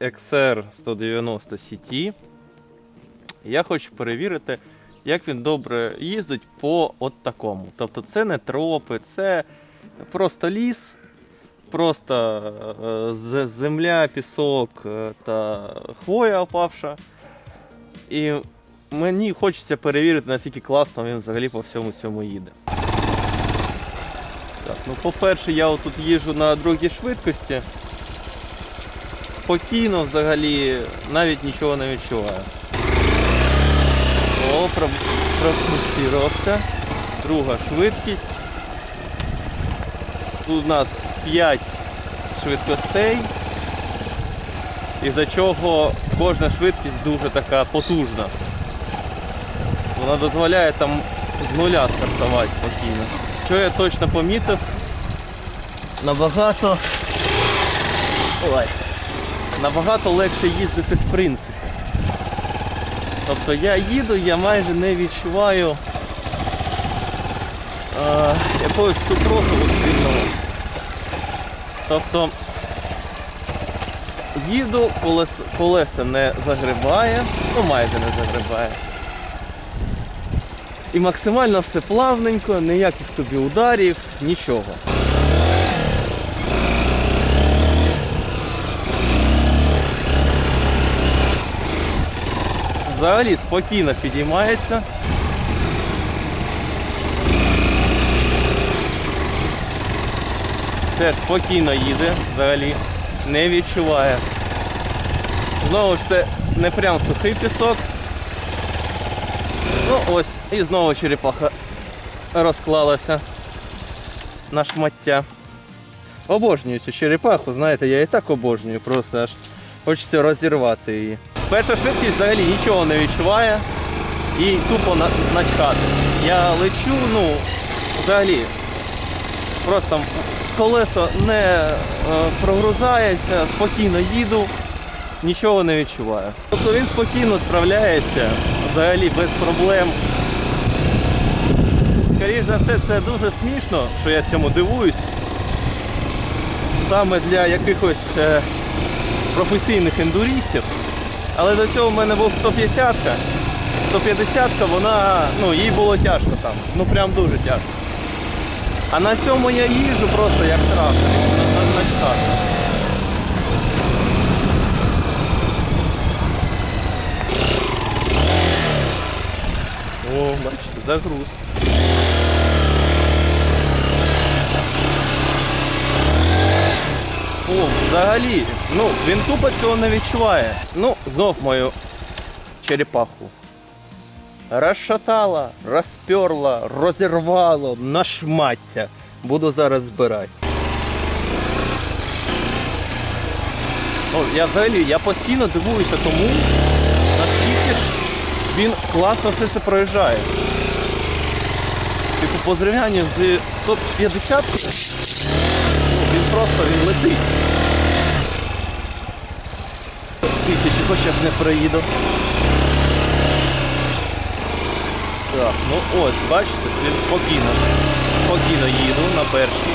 XR 190 CT. Я хочу перевірити, як він добре їздить по от такому. Тобто це не тропи, це просто ліс, просто е, земля, пісок е, та хвоя опавша. І мені хочеться перевірити, наскільки класно він взагалі по всьому цьому їде. Так, ну по-перше, я отут їжджу на другій швидкості. Спокійно взагалі, навіть нічого не відчуваю. О, про- Друга швидкість. Тут у нас 5 швидкостей. Із-за чого кожна швидкість дуже така потужна. Вона дозволяє там з нуля стартувати спокійно. Що я точно помітив, набагато. Ой. Набагато легше їздити в принципі. Тобто я їду, я майже не відчуваю е, якогось супротиву сильного. Тобто їду, колес, колеса не загрибає, ну майже не загрибає. І максимально все плавненько, ніяких тобі ударів, нічого. Взагалі спокійно підіймається. Теж спокійно їде, взагалі не відчуває. Знову ж це не прям сухий пісок. Ну ось, і знову черепаха розклалася на шмаття. Обожнюю цю черепаху, знаєте, я і так обожнюю, просто аж хочеться розірвати її. Перша швидкість взагалі нічого не відчуває і тупо на, начхати. Я лечу, ну, взагалі, просто колесо не е, прогрузається, спокійно їду, нічого не відчуваю. Тобто він спокійно справляється, взагалі без проблем. Скоріше за все, це дуже смішно, що я цьому дивуюсь. Саме для якихось е, професійних ендурістів. Але до цього в мене був 150-ка. 150-ка, вона, ну, їй було тяжко там. Ну прям дуже тяжко. А на цьому я їжджу просто як трактор. О, бачите, загруз. О, взагалі, ну, він тупо цього не відчуває. Ну, знов мою черепаху. Розшатала, розперла, розірвало на шмаття. Буду зараз збирати. Ну, я взагалі я постійно дивуюся тому, наскільки ж він класно все це проїжджає. Типу по зрівнянню з 150 ну, він просто він летить. Тисячі хоча б не проїду. Так, ну ось, бачите, він спокійно. Спокійно їду на першій.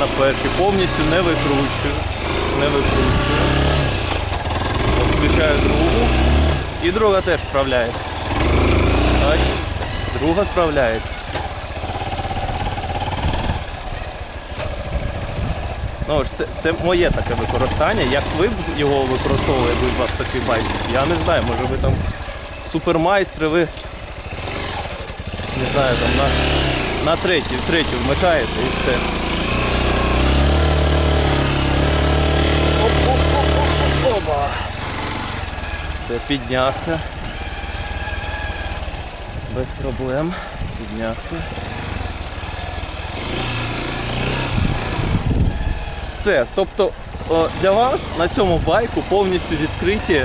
На першій. Повністю не викручую. Не викручую. Включаю другу. І друга теж справляється. Друга справляється. Ну, це, це моє таке використання. Як ви його використовували, якби у вас такий байк? Я не знаю, може ви там супермайстри, ви не знаю, там на, на третій, в третю вмикаєте і все. Оп-оп-оп-оп-оба. Все, піднявся. Без проблем. Піднявся. Все. Тобто для вас на цьому байку повністю відкриті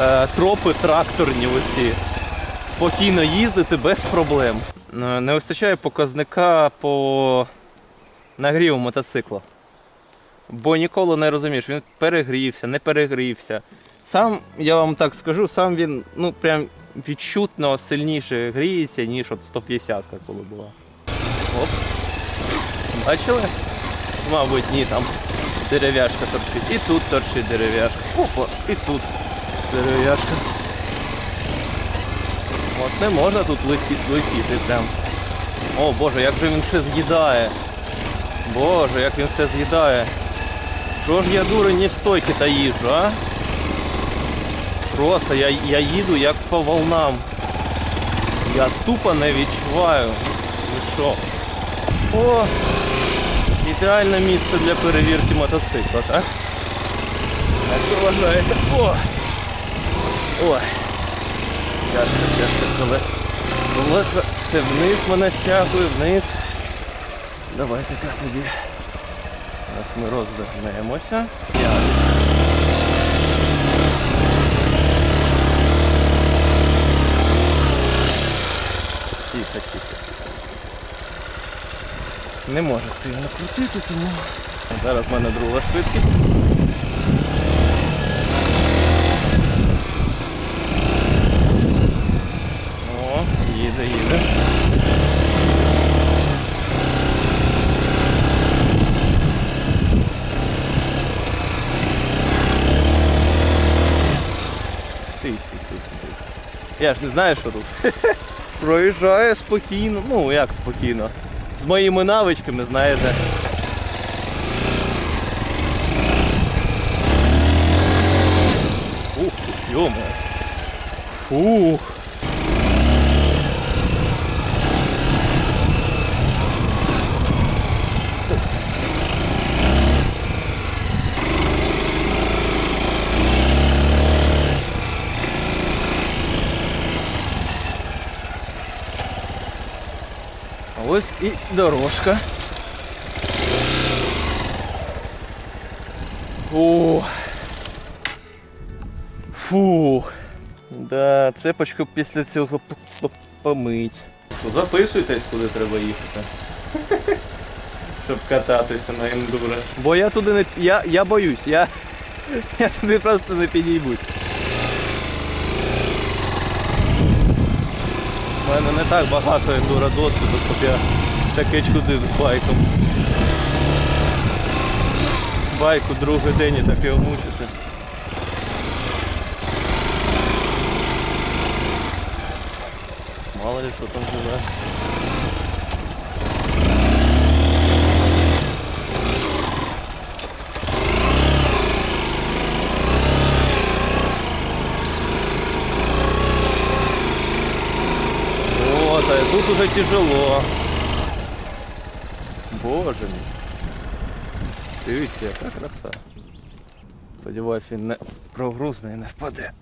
е, тропи тракторні оці. Спокійно їздити без проблем. Е, Не вистачає показника по нагріву мотоцикла. Бо ніколи не розумієш, він перегрівся, не перегрівся. Сам, я вам так скажу, сам він ну прям відчутно сильніше гріється, ніж от 150 коли була. Оп. Бачили? Мабуть, ні там. Дерев'яшка торчить. І тут торчить дерев'яшка. Опа, і тут дерев'яшка. От не можна тут леті- летіти прям. О боже, як же він все з'їдає. Боже, як він все з'їдає. Що ж я дурень не в стойки та їжджу, а? Просто я, я їду як по волнам. Я тупо не відчуваю. Ну що? О! Ідеальне місце для перевірки мотоцикла, так? Як ви вважаєте? О! Ой! Тяжко, тяжко, коли колеса все вниз мене стягує, вниз. Давайте-ка тоді. Зараз ми розвернемося. Тихо, тихо, тихо. Не може сильно крутити, тому. Зараз в мене друга швидкість. О, їде, їде. Я ж не знаю, що тут. Проїжджає спокійно. Ну, як спокійно. З моїми навичками, знаєте. Ух, йома. Фух. А ось і дорожка. О. Фух. Да, цепочку після цього помить. Що, записуйтесь, куди треба їхати. Щоб кататися на ендуро. Бо я туди не. Я, я боюсь, я, я туди просто не підійбусь. У мене не так багато ендуро досвіду, щоб я таке чудив з байком. Байку другий день і так його мучити. Мало ли що там живе. Вот, а тут уже тяжело. Боже мій. Дивіться, яка краса. Сподіваюсь, він не прогрузне і не впаде.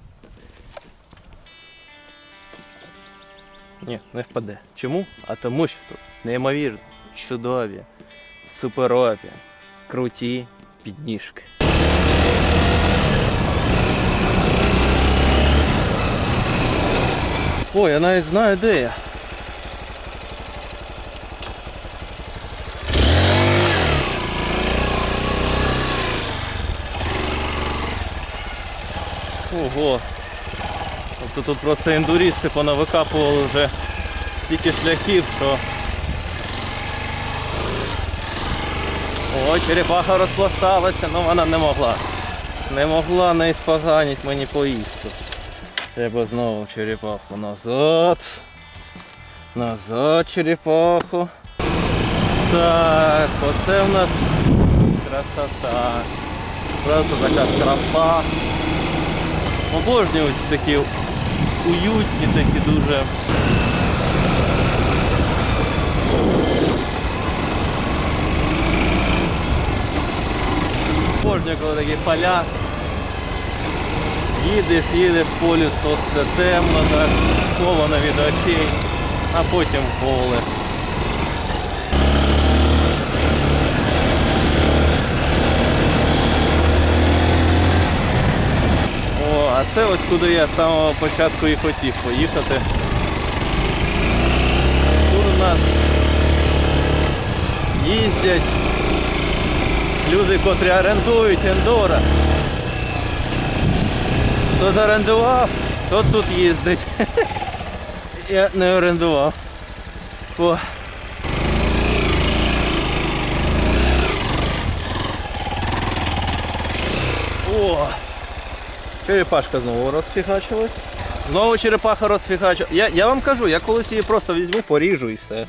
Ні, не впаде. Чому? А тому що тут неймовірно, чудові, суперові, круті підніжки. Ой, я навіть знаю де я. Ого. Тобто тут просто ендурісти понавикапували вже стільки шляхів, що. О, черепаха розпласталася, але вона не могла. Не могла не споганити мені поїздку. Треба знову черепаху назад. Назад черепаху. Так, оце в нас красота. Просто така краса. Обожнюю ці такі уютні, такі дуже. Обожнюю, коли такі поля. Їдеш, їдеш по лісу, все темно, так, сховано від очей, а потім поле. О, а це ось куди я з самого початку і хотів поїхати. Тут у нас їздять люди, котрі орендують ендуро. Хто зарендував, тот тут їздить. Я не орендував. О. О! Черепашка знову розфігачилась. Знову черепаха розфігачилась. Я, я вам кажу, я колись її просто візьму, поріжу і все.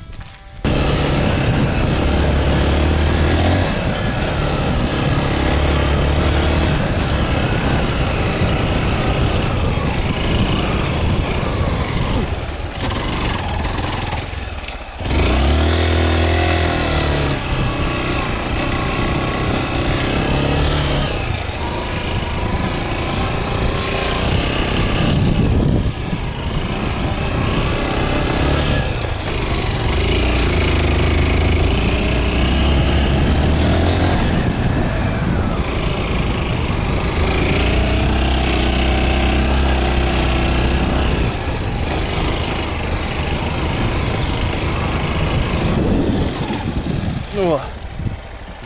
О,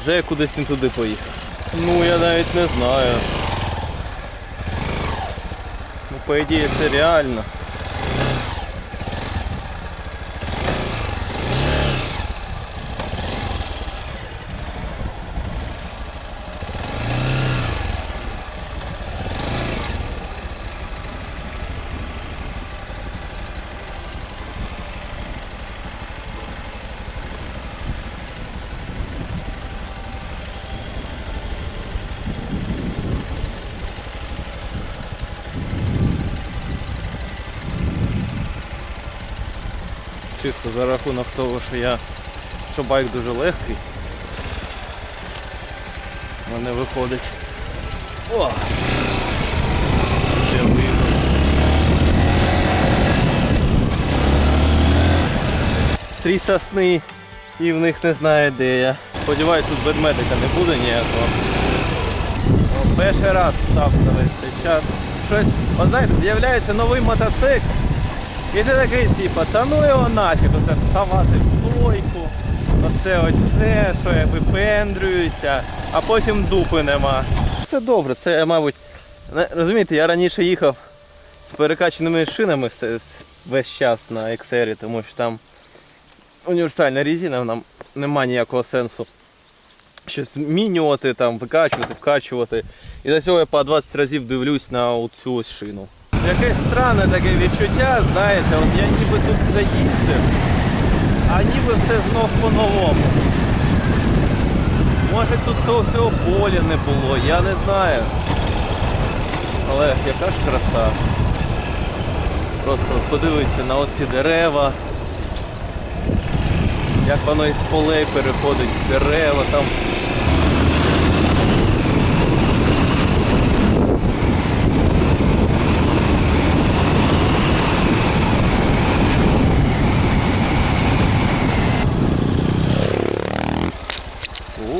вже я кудись не туди поїхав. Ну я навіть не знаю. Ну, по ідеї це реально. Чисто за рахунок того, що я що байк дуже легкий. У мене виходить. О! Три сосни і в них не знаю де я. Сподіваюсь, тут ведмедика не буде ніякого. Перший раз став за весь цей час. Щось, от знаєте, з'являється новий мотоцикл. І ти такий, типу, та ну його нафіг, оце вставати в стойку, оце ось все, що я випендрююся, а потім дупи нема. Це добре, це, мабуть, розумієте, я раніше їхав з перекачаними шинами весь час на XR, тому що там універсальна резина, нам нема ніякого сенсу щось змінювати, там, викачувати, вкачувати. І до цього я по 20 разів дивлюсь на оцю ось шину. Якесь странне таке відчуття, знаєте, от я ніби тут вже їздив, а ніби все знов по-новому. Може тут того всього поля не було, я не знаю. Але яка ж краса. Просто подивіться на оці дерева. Як воно із полей переходить дерева там.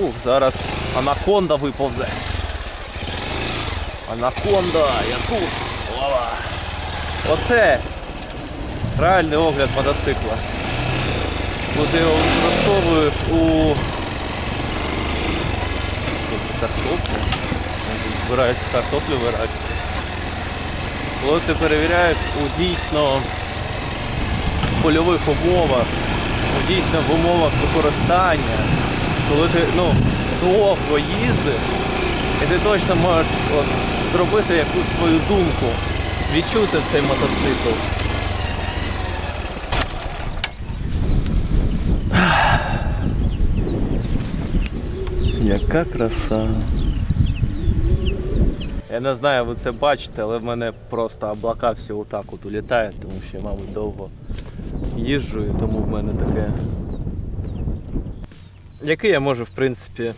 Ух, зараз анаконда виповзе. Анаконда, я тут. Ова. Оце реальний огляд мотоцикла. Коли ти його використовуєш у картоплю. Тут Збираються картоплю вирати. Коли ти перевіряєш у дійсно польових умовах, у дійсно в умовах використання, коли ти ну, довго їздиш, і ти точно можеш от, зробити якусь свою думку, відчути цей мотоцикл. Яка краса. Я не знаю, ви це бачите, але в мене просто облака всі отак от улітають, тому що я, мабуть, довго їжджу і тому в мене таке. Який я можу, в принципі,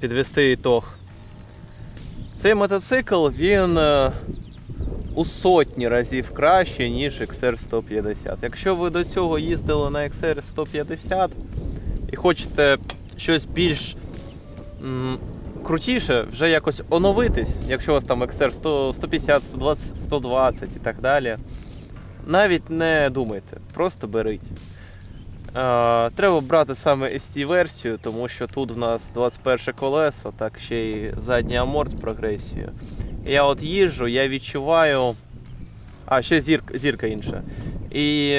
підвести ітог? Цей мотоцикл, він е, у сотні разів краще, ніж XR 150. Якщо ви до цього їздили на XR 150 і хочете щось більш м, крутіше, вже якось оновитись, якщо у вас там XR 100, 150, 120, 120 і так далі, навіть не думайте, просто беріть. Треба брати саме ST-версію, тому що тут у нас 21 колесо, так ще й задній аморт з прогресією. Я от їжджу, я відчуваю. А, ще зірка, зірка інша. І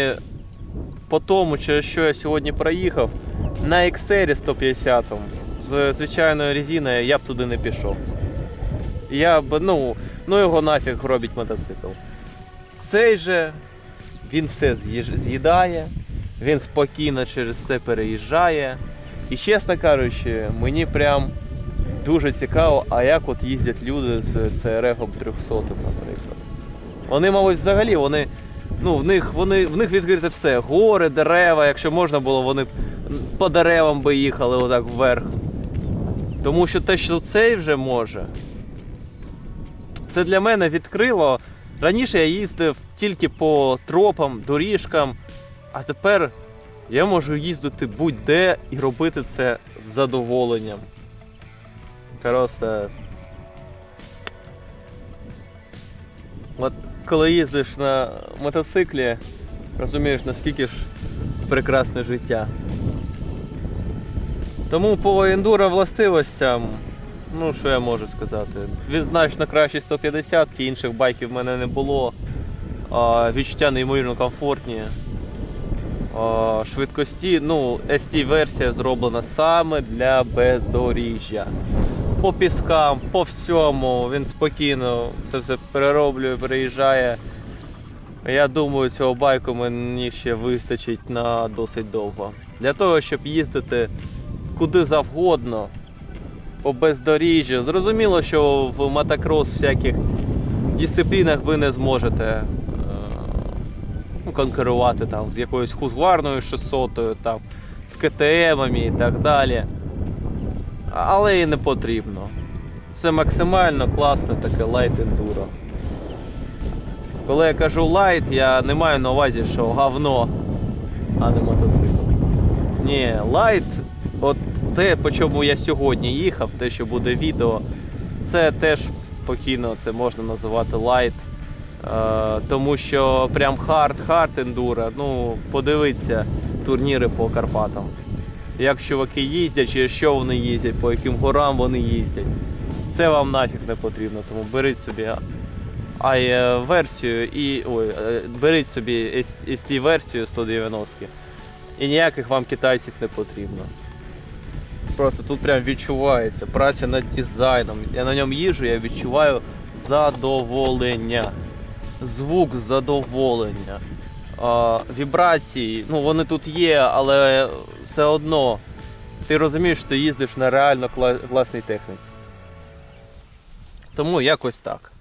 по тому, через що я сьогодні проїхав, на XR 150 з звичайною резиною я б туди не пішов. Я б, ну, ну його нафіг робить мотоцикл. Цей же він все з'їдає, він спокійно через все переїжджає. І чесно кажучи, мені прям дуже цікаво, а як от їздять люди з CRF 300, наприклад. Вони, мабуть, взагалі, вони, ну, в них, вони, в них відкрите все. Гори, дерева, якщо можна було, вони по деревам би їхали отак вверх. Тому що те, що цей вже може, це для мене відкрило. Раніше я їздив тільки по тропам, доріжкам, а тепер я можу їздити будь-де і робити це з задоволенням. Просто. От коли їздиш на мотоциклі, розумієш, наскільки ж прекрасне життя. Тому по ендуро властивостям, ну що я можу сказати, він значно кращий 150 інших байків в мене не було. Відчуття неймовірно комфортні. А, швидкості, ну, ST-версія зроблена саме для бездоріжжя. По піскам, по всьому, він спокійно це все перероблює, переїжджає. Я думаю, цього байку мені ще вистачить на досить довго. Для того, щоб їздити куди завгодно, по бездоріжжю. Зрозуміло, що в мотокрос всяких дисциплінах ви не зможете е, конкурувати там, з якоюсь хузгварною 600, там, з КТМами і так далі. Але і не потрібно. Це максимально класне таке лайт ендуро. Коли я кажу лайт, я не маю на увазі, що говно, а не мотоцикл. Ні, лайт, от те, по чому я сьогодні їхав, те, що буде відео, це теж спокійно це можна називати лайт. Е, тому що прям хард-хард ендуро, ну, подивіться турніри по Карпатам. Як чуваки їздять, чи що вони їздять, по яким горам вони їздять. Це вам нафіг не потрібно, тому беріть собі ай е, версію і. Ой, е, беріть собі ST версію 190 і ніяких вам китайців не потрібно. Просто тут прям відчувається праця над дизайном. Я на ньому їжджу, я відчуваю задоволення. Звук задоволення. А, вібрації, ну вони тут є, але все одно ти розумієш, що ти їздиш на реально класній техніці. Тому якось так.